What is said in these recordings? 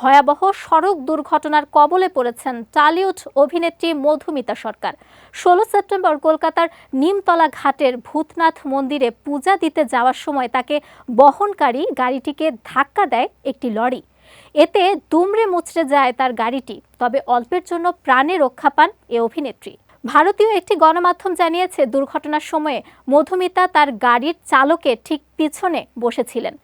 ভয়াবহ সড়ক দুর্ঘটনার কবলে পড়েছেন টালিউড অভিনেত্রী মধুমিতা সরকার। ষোলো সেপ্টেম্বর কলকাতার নিমতলা ঘাটের ভূতনাথ মন্দিরে পূজা দিতে যাওয়ার সময় তাকে বহনকারী গাড়িটিকে ধাক্কা দেয় একটি লরি। এতে দুমড়ে মুচড়ে যায় তার গাড়িটি, তবে অল্পের জন্য প্রাণে রক্ষা পান এ অভিনেত্রী। ভারতীয় একটি গণমাধ্যম জানিয়েছে, দুর্ঘটনার সময়ে মধুমিতা তার গাড়ির চালকের ঠিক পিছনে বসেছিলেন।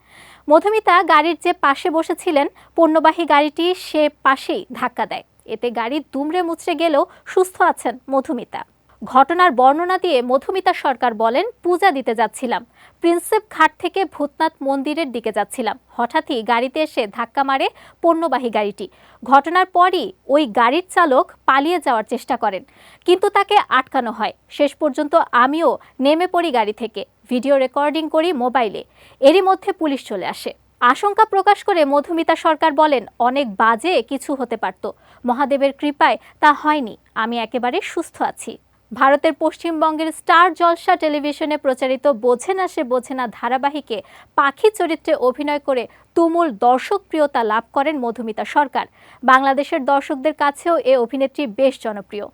মধুমিতা গাড়ির যে পাশে বসেছিলেন, পণ্যবাহী গাড়িটি সে পাশেই ধাক্কা দেয়। এতে গাড়ি দুমড়ে মুচড়ে গেলেও সুস্থ আছেন মধুমিতা। ঘটনার বর্ণনা দিয়ে মধুমিতা সরকার বলেন, পূজা দিতে যাচ্ছিলাম। প্রিন্সেপ ঘাট থেকে ভূতনাথ মন্দিরের দিকে যাচ্ছিলাম। হঠাৎই গাড়িতে এসে ধাক্কা মারে পণ্যবাহী গাড়িটি। ঘটনার পরই ওই গাড়ির চালক পালিয়ে যাওয়ার চেষ্টা করেন, কিন্তু তাকে আটকানো হয়। শেষ পর্যন্ত আমিও নেমে পড়ি গাড়ি থেকে। ভিডিও রেকর্ডিং করি মোবাইলে। এরই মধ্যে পুলিশ চলে আসে। আশঙ্কা প্রকাশ করে মধুমিতা সরকার বলেন, অনেক বাজে কিছু হতে পারত। মহাদেবের কৃপায় তা হয়নি। আমি একেবারে সুস্থ আছি। ভারতের পশ্চিমবঙ্গের স্টার জলসা টেলিভিশনে প্রচারিত বোঝে না সে বোঝে না ধারাবাহিকে পাখি চরিত্রে অভিনয় করে তুমুল দর্শকপ্রিয়তা লাভ করেন মধুমিতা সরকার। বাংলাদেশের দর্শকদের কাছেও এ অভিনেত্রী বেশ জনপ্রিয়।